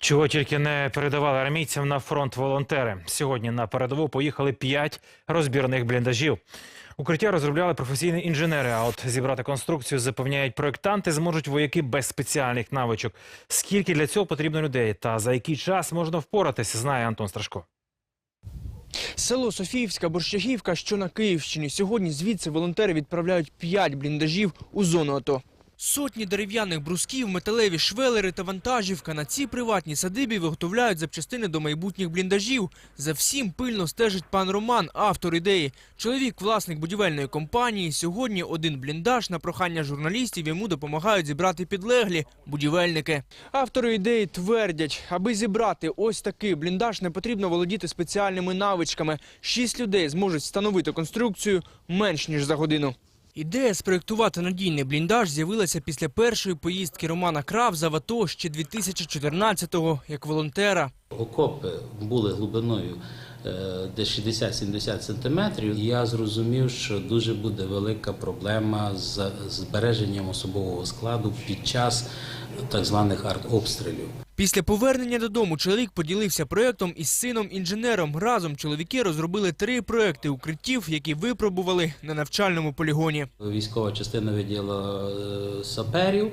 Чого тільки не передавали армійцям на фронт волонтери. Сьогодні на передову поїхали п'ять розбірних бліндажів. Укриття розробляли професійні інженери. А от зібрати конструкцію запевняють проєктанти, зможуть вояки без спеціальних навичок. Скільки для цього потрібно людей та за який час можна впоратися, знає Антон Страшко. Село Софіївська Борщагівка, що на Київщині. Сьогодні звідси волонтери відправляють п'ять бліндажів у зону АТО. Сотні дерев'яних брусків, металеві швелери та вантажівка. На цій приватній садибі виготовляють запчастини до майбутніх бліндажів. За всім пильно стежить пан Роман, автор ідеї. Чоловік, власник будівельної компанії. Сьогодні один бліндаж на прохання журналістів йому допомагають зібрати підлеглі будівельники. Автори ідеї твердять, аби зібрати ось такий бліндаж, не потрібно володіти спеціальними навичками. Шість людей зможуть встановити конструкцію менш ніж за годину. Ідея спроєктувати надійний бліндаж з'явилася після першої поїздки Романа Кравза в АТО ще 2014-го як волонтера. Окопи були глибиною е, десь 60-70 сантиметрів. Я зрозумів, що дуже буде велика проблема з збереженням особового складу під час так званих артобстрілів. Після повернення додому чоловік поділився проєктом із сином-інженером. Разом чоловіки розробили три проєкти укриттів, які випробували на навчальному полігоні. Військова частина виділа е, саперів,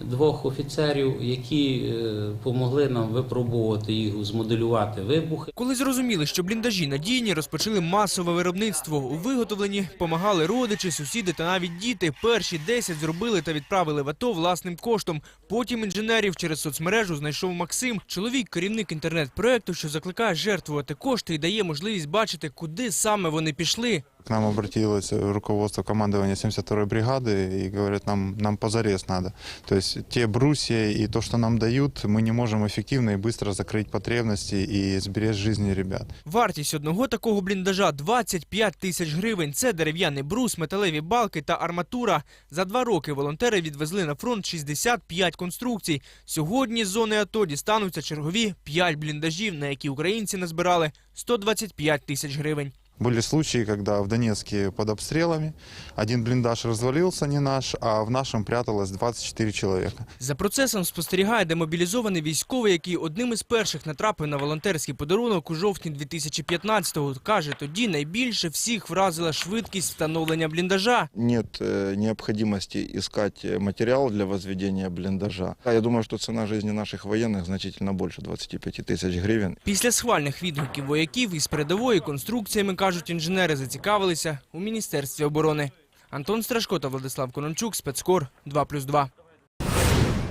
двох офіцерів, які е, помогли нам випробувати їх, змоделювати вибухи. Коли зрозуміли, що бліндажі надійні, розпочали масове виробництво. У виготовленні помагали родичі, сусіди та навіть діти. Перші 10 зробили та відправили в АТО власним коштом. Потім інженерів через соцмережу знайшов Максим. Чоловік, керівник інтернет-проекту, що закликає жертвувати кошти і дає можливість бачити, куди саме вони пішли. К нам обратилось руководство командования 72-й бригады и говорят, нам, нам позарез надо. То есть те брусья и то, что нам дают, мы не можем эффективно и быстро закрыть потребности и сберечь жизни ребят. Вартість одного такого бліндажа 25 тисяч гривень. Це дерев'яний брус, металеві балки та арматура. За два роки волонтери відвезли на фронт 65 конструкцій. Сьогодні з зони АТО дістануться чергові 5 бліндажів, на які українці назбирали 125 тисяч гривень. Были случаи, когда в Донецке под обстрелами один блиндаж развалился, не наш, а в нашем пряталось 24 человека. За процесом спостерігає демобілізований військовий, який одним із перших натрапив на волонтерський подарунок у жовтні 2015-го. Каже, тоді найбільше всіх вразила швидкість встановлення бліндажа. нет э, необходимости искать э, материал для возведения блиндажа. А Я думаю, что цена жизни наших военных значительно больше 25 тысяч гривен. Після схвальних відгуків вояків із передової конструкціями, кажуть інженери, зацікавилися у Міністерстві оборони. Антон Страшко та Владислав Конончук, спецкор 2+,2.